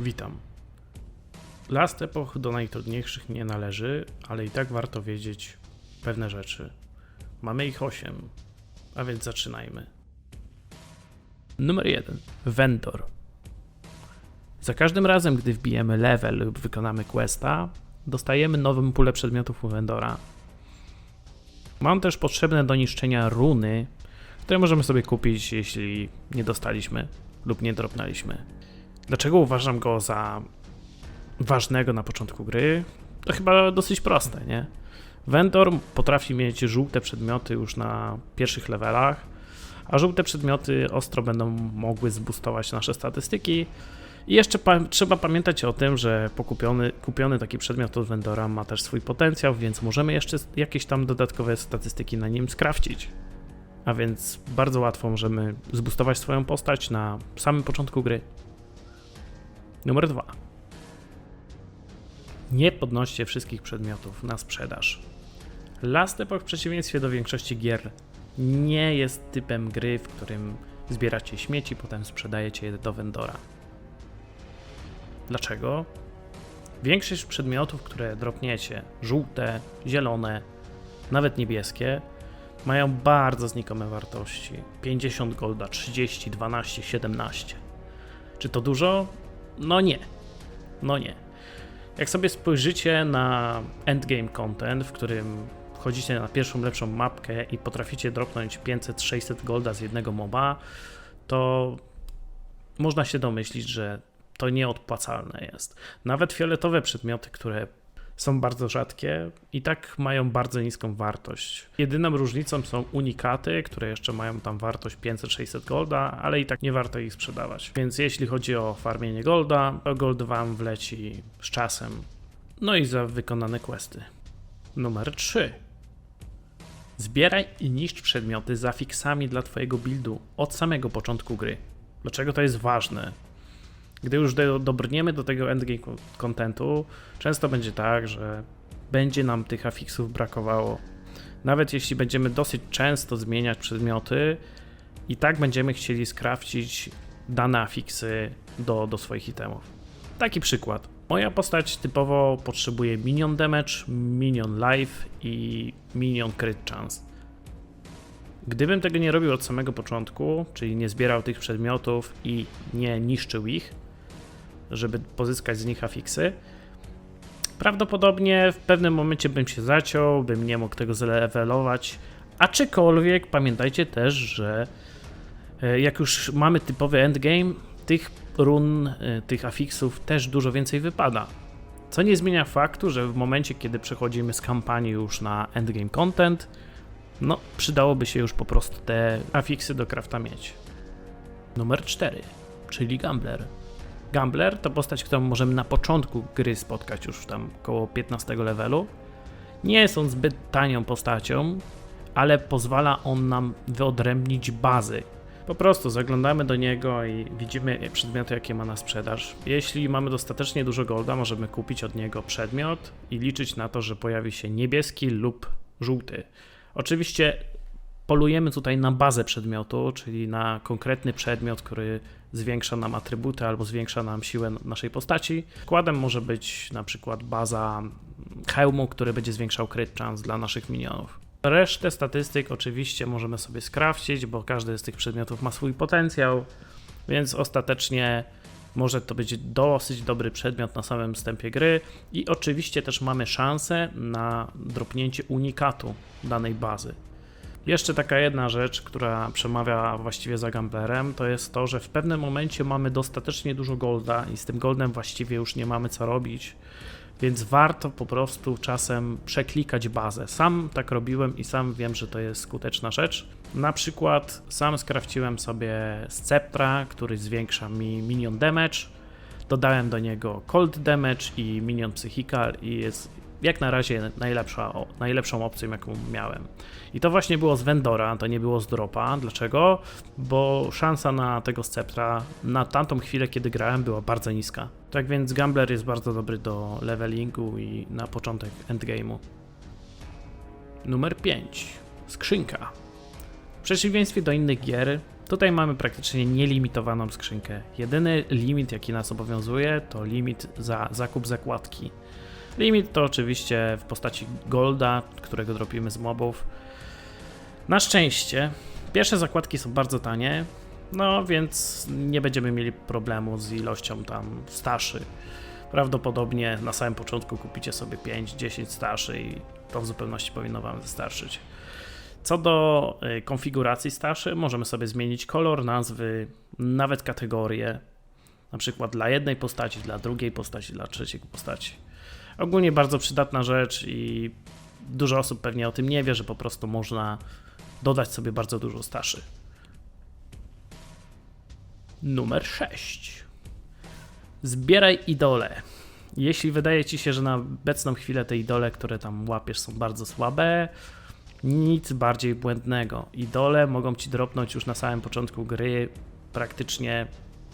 Witam. Last Epoch do najtrudniejszych nie należy, ale i tak warto wiedzieć pewne rzeczy. Mamy ich 8, a więc zaczynajmy. Numer 1. Vendor. Za każdym razem, gdy wbijemy level lub wykonamy questa, dostajemy nową pulę przedmiotów u vendora. Mam też potrzebne do niszczenia runy, które możemy sobie kupić, jeśli nie dostaliśmy lub nie dropnęliśmy. Dlaczego uważam go za ważnego na początku gry? To chyba dosyć proste, nie? Vendor potrafi mieć żółte przedmioty już na pierwszych levelach, a żółte przedmioty ostro będą mogły zboostować nasze statystyki. I jeszcze pa- trzeba pamiętać o tym, że pokupiony, kupiony taki przedmiot od vendora ma też swój potencjał, więc możemy jeszcze jakieś tam dodatkowe statystyki na nim skrafcić. A więc bardzo łatwo możemy zboostować swoją postać na samym początku gry. Numer 2. Nie podnoście wszystkich przedmiotów na sprzedaż. Last Epoch w przeciwieństwie do większości gier nie jest typem gry, w którym zbieracie śmieci, potem sprzedajecie je do vendora. Dlaczego? Większość przedmiotów, które dropniecie, żółte, zielone, nawet niebieskie, mają bardzo znikome wartości. 50 golda, 30, 12, 17. Czy to dużo? No nie. No nie. Jak sobie spojrzycie na endgame content, w którym wchodzicie na pierwszą lepszą mapkę i potraficie dropnąć 500-600 golda z jednego moba, to można się domyślić, że to nieodpłacalne jest. Nawet fioletowe przedmioty, które są bardzo rzadkie i tak mają bardzo niską wartość. Jedyną różnicą są unikaty, które jeszcze mają tam wartość 500-600 golda, ale i tak nie warto ich sprzedawać. Więc jeśli chodzi o farmienie golda, to gold wam wleci z czasem. No i za wykonane questy. Numer 3. Zbieraj i niszcz przedmioty z afiksami dla twojego buildu od samego początku gry. Dlaczego to jest ważne? Gdy już do, dobrniemy do tego endgame contentu, często będzie tak, że będzie nam tych afiksów brakowało. Nawet jeśli będziemy dosyć często zmieniać przedmioty, i tak będziemy chcieli skrafcić dane afiksy do, do swoich itemów. Taki przykład. Moja postać typowo potrzebuje minion damage, minion life i minion crit chance. Gdybym tego nie robił od samego początku, czyli nie zbierał tych przedmiotów i nie niszczył ich, żeby pozyskać z nich afiksy, prawdopodobnie w pewnym momencie bym się zaciął, bym nie mógł tego zlevelować. Aczkolwiek pamiętajcie też, że e, jak już mamy typowy endgame, tych run, e, tych afiksów też dużo więcej wypada. Co nie zmienia faktu, że w momencie, kiedy przechodzimy z kampanii już na endgame content, no przydałoby się już po prostu te afiksy do crafta mieć. Numer 4, czyli Gambler. Gambler to postać, którą możemy na początku gry spotkać już tam koło 15 levelu. Nie jest on zbyt tanią postacią, ale pozwala on nam wyodrębnić bazy. Po prostu zaglądamy do niego i widzimy przedmioty, jakie ma na sprzedaż. Jeśli mamy dostatecznie dużo golda, możemy kupić od niego przedmiot i liczyć na to, że pojawi się niebieski lub żółty. Oczywiście polujemy tutaj na bazę przedmiotu, czyli na konkretny przedmiot, który zwiększa nam atrybuty albo zwiększa nam siłę naszej postaci. Składem może być na przykład baza hełmu, który będzie zwiększał crit chance dla naszych minionów. Resztę statystyk oczywiście możemy sobie skrawcić, bo każdy z tych przedmiotów ma swój potencjał, więc ostatecznie może to być dosyć dobry przedmiot na samym wstępie gry i oczywiście też mamy szansę na dropnięcie unikatu danej bazy. Jeszcze taka jedna rzecz, która przemawia właściwie za gamblerem, to jest to, że w pewnym momencie mamy dostatecznie dużo golda i z tym goldem właściwie już nie mamy co robić, więc warto po prostu czasem przeklikać bazę. Sam tak robiłem i sam wiem, że to jest skuteczna rzecz. Na przykład sam skrafciłem sobie Sceptra, który zwiększa mi minion damage, dodałem do niego cold damage i minion psychical i jest jak na razie najlepsza, najlepszą opcją, jaką miałem. I to właśnie było z Vendora, to nie było z dropa. Dlaczego? Bo szansa na tego sceptra na tamtą chwilę, kiedy grałem, była bardzo niska. Tak więc Gambler jest bardzo dobry do levelingu i na początek endgame'u. Numer 5. Skrzynka. W przeciwieństwie do innych gier, Tutaj mamy praktycznie nielimitowaną skrzynkę. Jedyny limit, jaki nas obowiązuje, to limit za zakup zakładki. Limit to oczywiście w postaci golda, którego dropimy z mobów. Na szczęście pierwsze zakładki są bardzo tanie, no więc nie będziemy mieli problemu z ilością tam staszy. Prawdopodobnie na samym początku kupicie sobie 5-10 staszy i to w zupełności powinno Wam wystarczyć. Co do y, konfiguracji staszy, możemy sobie zmienić kolor, nazwy, nawet kategorie. Na przykład dla jednej postaci, dla drugiej postaci, dla trzeciej postaci. Ogólnie bardzo przydatna rzecz i dużo osób pewnie o tym nie wie, że po prostu można dodać sobie bardzo dużo staszy. Numer 6. Zbieraj idole. Jeśli wydaje ci się, że na obecną chwilę te idole, które tam łapiesz, są bardzo słabe, nic bardziej błędnego. Idole mogą ci dropnąć już na samym początku gry praktycznie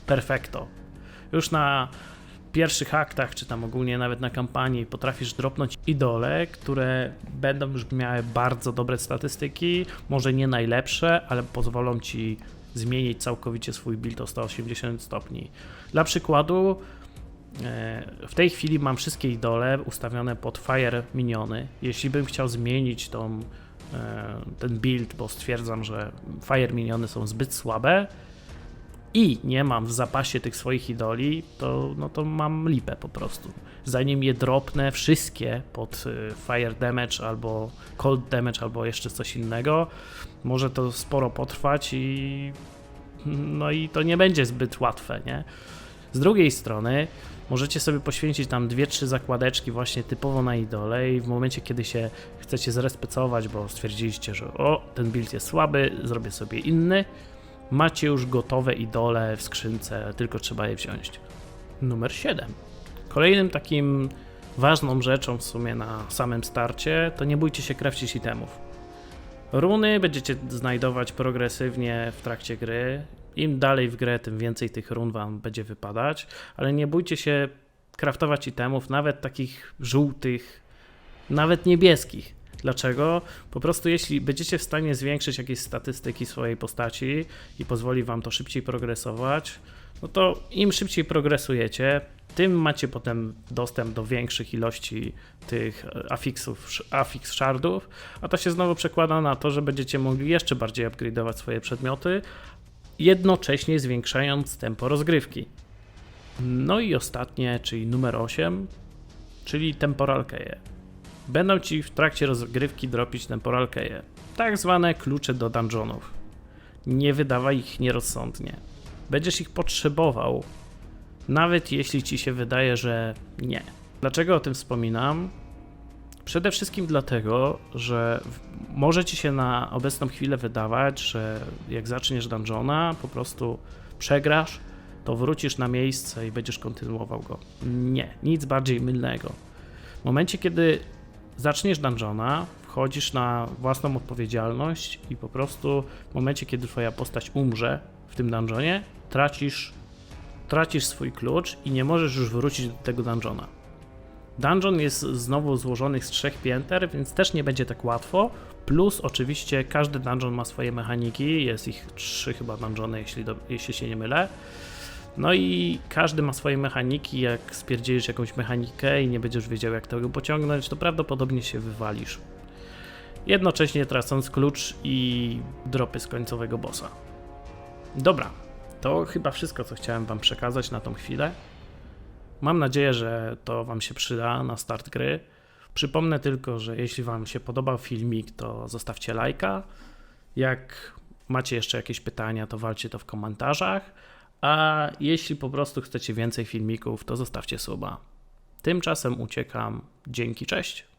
perfekto. Już na pierwszych aktach, czy tam ogólnie nawet na kampanii, potrafisz dropnąć idole, które będą już miały bardzo dobre statystyki, może nie najlepsze, ale pozwolą ci zmienić całkowicie swój build o 180 stopni. Dla przykładu, e, w tej chwili mam wszystkie idole ustawione pod Fire Miniony. Jeśli bym chciał zmienić tą, e, ten build, bo stwierdzam, że Fire Miniony są zbyt słabe i nie mam w zapasie tych swoich idoli, to, no to mam lipę po prostu. Zanim je dropnę wszystkie pod e, Fire Damage albo Cold Damage albo jeszcze coś innego, może to sporo potrwać i no i to nie będzie zbyt łatwe, nie? Z drugiej strony możecie sobie poświęcić tam dwie, trzy zakładeczki właśnie typowo na idole i w momencie, kiedy się chcecie zrespecować, bo stwierdziliście, że o, ten build jest słaby, zrobię sobie inny, macie już gotowe idole w skrzynce, tylko trzeba je wziąć. Numer 7. Kolejnym takim ważną rzeczą w sumie na samym starcie, to nie bójcie się krawcić itemów. Runy będziecie znajdować progresywnie w trakcie gry. Im dalej w grę, tym więcej tych run wam będzie wypadać, ale nie bójcie się kraftować itemów, nawet takich żółtych, nawet niebieskich. Dlaczego? Po prostu jeśli będziecie w stanie zwiększyć jakieś statystyki swojej postaci i pozwoli wam to szybciej progresować, no to im szybciej progresujecie, tym macie potem dostęp do większych ilości tych afixów, afix shardów, a to się znowu przekłada na to, że będziecie mogli jeszcze bardziej upgrade'ować swoje przedmioty, jednocześnie zwiększając tempo rozgrywki. No i ostatnie, czyli numer 8, czyli temporal key. Będą ci w trakcie rozgrywki dropić temporal key, tak zwane klucze do dungeonów. Nie wydawaj ich nierozsądnie. Będziesz ich potrzebował, nawet jeśli ci się wydaje, że nie. Dlaczego o tym wspominam? Przede wszystkim dlatego, że może ci się na obecną chwilę wydawać, że jak zaczniesz dungeona, po prostu przegrasz, to wrócisz na miejsce i będziesz kontynuował go. Nie, nic bardziej mylnego. W momencie, kiedy zaczniesz dungeona, wchodzisz na własną odpowiedzialność i po prostu w momencie, kiedy twoja postać umrze w tym dungeonie, tracisz, tracisz swój klucz i nie możesz już wrócić do tego dungeona. Dungeon jest znowu złożony z trzech pięter, więc też nie będzie tak łatwo. Plus oczywiście każdy dungeon ma swoje mechaniki, jest ich trzy chyba dungeony, jeśli, do, jeśli się nie mylę. No i każdy ma swoje mechaniki, jak spierdzielisz jakąś mechanikę i nie będziesz wiedział jak tego pociągnąć, to prawdopodobnie się wywalisz. Jednocześnie tracąc klucz i dropy z końcowego bossa. Dobra, to chyba wszystko co chciałem wam przekazać na tą chwilę. Mam nadzieję, że to Wam się przyda na start gry. Przypomnę tylko, że jeśli Wam się podobał filmik, to zostawcie lajka. Jak macie jeszcze jakieś pytania, to walcie to w komentarzach. A jeśli po prostu chcecie więcej filmików, to zostawcie suba. Tymczasem uciekam. Dzięki, cześć.